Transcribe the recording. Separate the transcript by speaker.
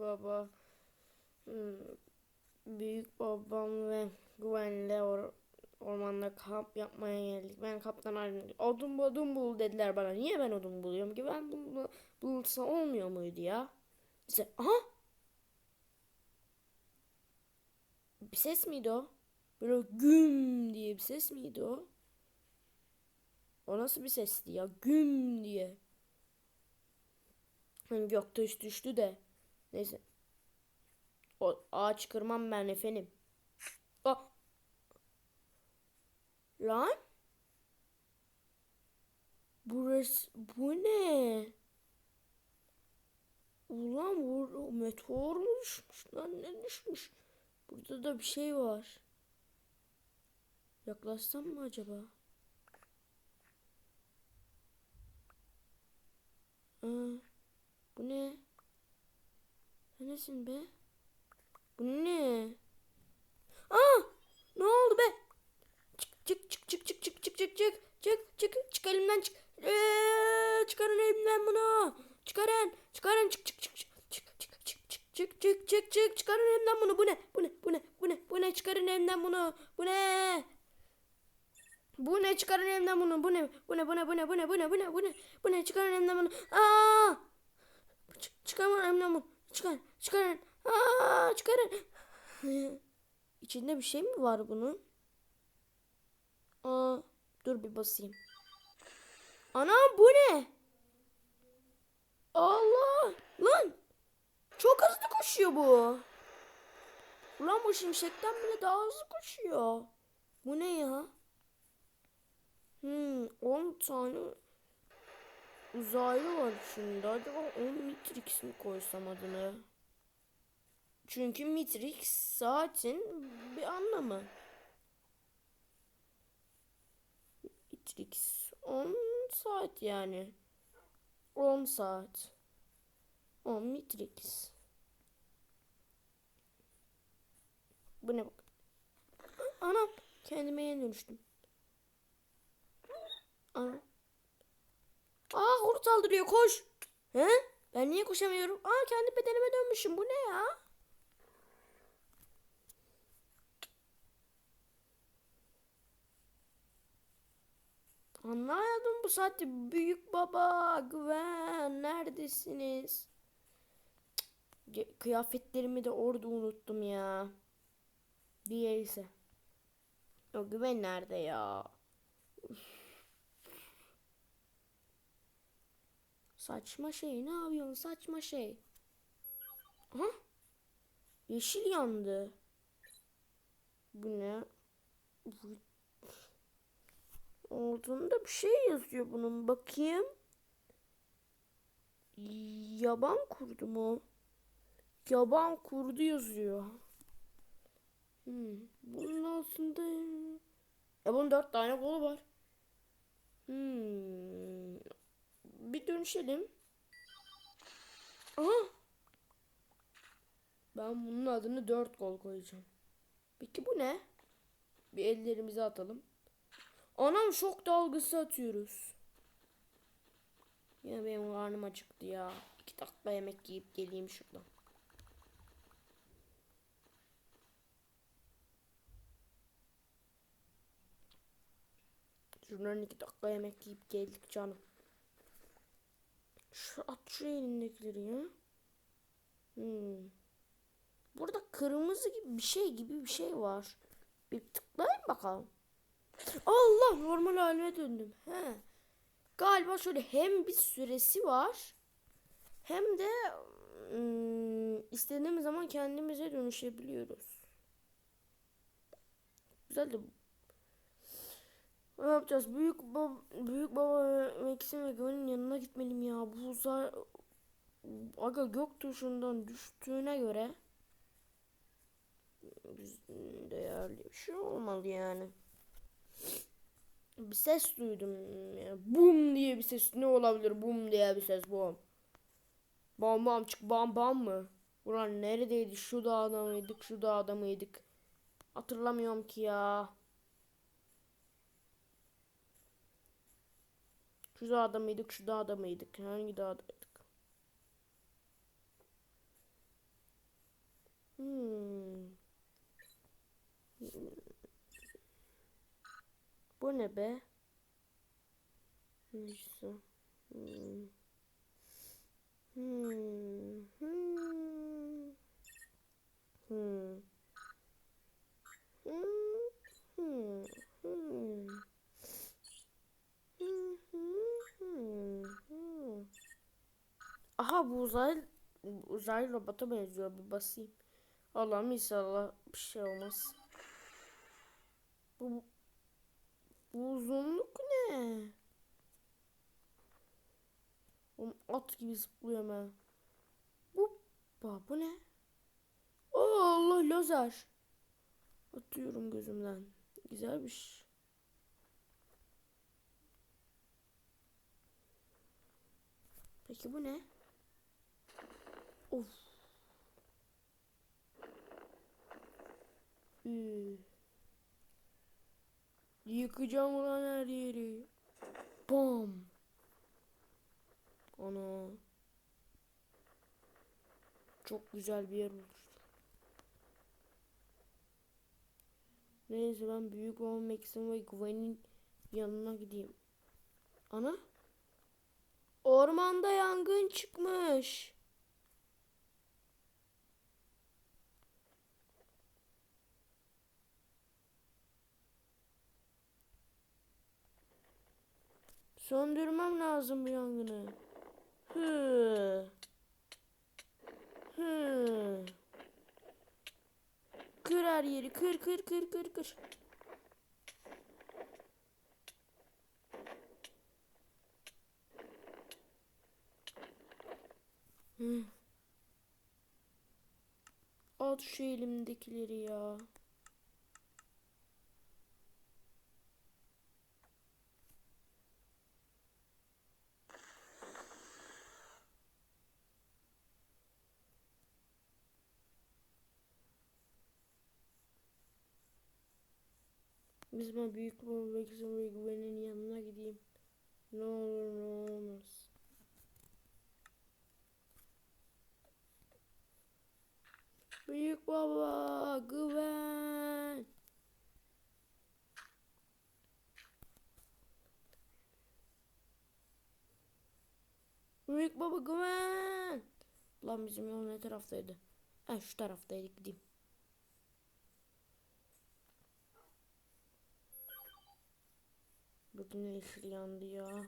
Speaker 1: baba, büyük babam ve güvenle or ormanda kamp yapmaya geldik. Ben kaptan halim. Odun odun bul dediler bana. Niye ben odun buluyorum ki? Ben bul bulsa olmuyor muydu ya? İşte, aha! Bir ses miydi o? Böyle güm diye bir ses miydi o? O nasıl bir sesti ya? Güm diye. Hani göktaş düştü de. Neyse. O ağaç kırmam ben efendim. Ah. Lan? Burası bu ne? Ulan bu meteor mu düşmüş lan ne düşmüş? Burada da bir şey var. Yaklaşsam mı acaba? Aa, bu ne? Nesin be? Bu ne? Aa! Ne oldu be? Çık çık çık çık çık çık çık çık çık çık çık çık elimden çık. Ee, çıkarın elimden bunu. Çıkarın. Çıkarın çık çık çık çık çık çık çık çık çık çık çık çık çıkarın elimden bunu. Bu ne? Bu ne? Bu ne? Bu ne? Bu ne? Çıkarın elimden bunu. Bu ne? Bu ne? Çıkarın elimden bunu. Bu ne? Bu ne? Bu ne? Bu ne? Bu ne? Bu ne? Bu ne? Bu ne? Çıkarın elimden bunu. Aa! Çık çıkarın elimden bunu. Çıkar. Çıkarın. Aa! Çıkarın. İçinde bir şey mi var bunun? Aa, dur bir basayım. Ana bu ne? Allah! Lan! Çok hızlı koşuyor bu. Ulan bu şimşekten bile daha hızlı koşuyor. Bu ne ya? Hmm, 10 tane uzaylı var şimdi. Acaba 10 Matrix mi koysam adını? Çünkü Matrix saatin bir anlamı. Matrix 10 saat yani. 10 saat. 10 Matrix. Bu ne bak? Anam kendime yeni dönüştüm. Ana. Aa kurt saldırıyor koş. He? Ben niye koşamıyorum? Aa kendi bedenime dönmüşüm. Bu ne ya? Anlayamadım bu saatte. Büyük baba güven neredesiniz? Kıyafetlerimi de orada unuttum ya. Diyeyse. O güven nerede ya? Saçma şey ne yapıyorsun saçma şey. Aha. Yeşil yandı. Bu ne? Bu... Altında bir şey yazıyor bunun bakayım. Yaban kurdu mu? Yaban kurdu yazıyor. Hmm. Bunun altında... Ya bunun dört tane kolu var. Hmm. Bir dönüşelim. Aha. Ben bunun adını dört kol koyacağım. Peki bu ne? Bir ellerimizi atalım. Anam şok dalgası atıyoruz. Ya benim karnım acıktı ya. İki dakika yemek yiyip geleyim şuradan. Şuradan iki dakika yemek yiyip geldik canım. Şu at şu elindekileri ya. Hmm. Burada kırmızı gibi bir şey gibi bir şey var. Bir tıklayın bakalım. Allah normal halime döndüm. He. Galiba şöyle hem bir süresi var. Hem de ım, istediğimiz zaman kendimize dönüşebiliyoruz. Güzel de ne yapacağız? Büyük baba, büyük baba Maxim ve Gwen'in yanına gitmeliyim ya. Bu uzay aga gök tuşundan düştüğüne göre değerli bir şey olmalı yani. Bir ses duydum. Ya. Bum diye bir ses. Ne olabilir? Bum diye bir ses. Bum. Bam bam çık bam bam mı? Ulan neredeydi? Şu dağda mıydık? Şu dağda mıydık? Hatırlamıyorum ki ya. Şu dağda mıydık? Şu dağda mıydık? Hangi dağdaydık? Hmm. Bu ne be? Neyse. Hmm. Aha bu uzay uzay robota benziyor bir basayım. Allah'ım inşallah bir şey olmaz. Bu, bu uzunluk ne? Oğlum at gibi zıplıyor ben. Bu, bu, bu ne? Oo, Allah lazer. Atıyorum gözümden. Güzelmiş. Peki bu ne? Of. Üh. Yıkacağım ulan her yeri. Bam. Ana. Çok güzel bir yer oluştu. Neyse ben büyük olan Max'in ve Gwen'in yanına gideyim. Ana. Ormanda yangın çıkmış. Söndürmem lazım bu yangını. Hı. Hı. Kır her yeri. Kır kır kır kır kır. Hı. At şu elimdekileri ya. Biz ben büyük babamın ve güvenin yanına gideyim. Ne olur ne olmaz. Büyük baba güven. Büyük baba güven. Lan bizim yol ne taraftaydı? Ha şu taraftaydı gideyim. Ne yeşil yandı ya.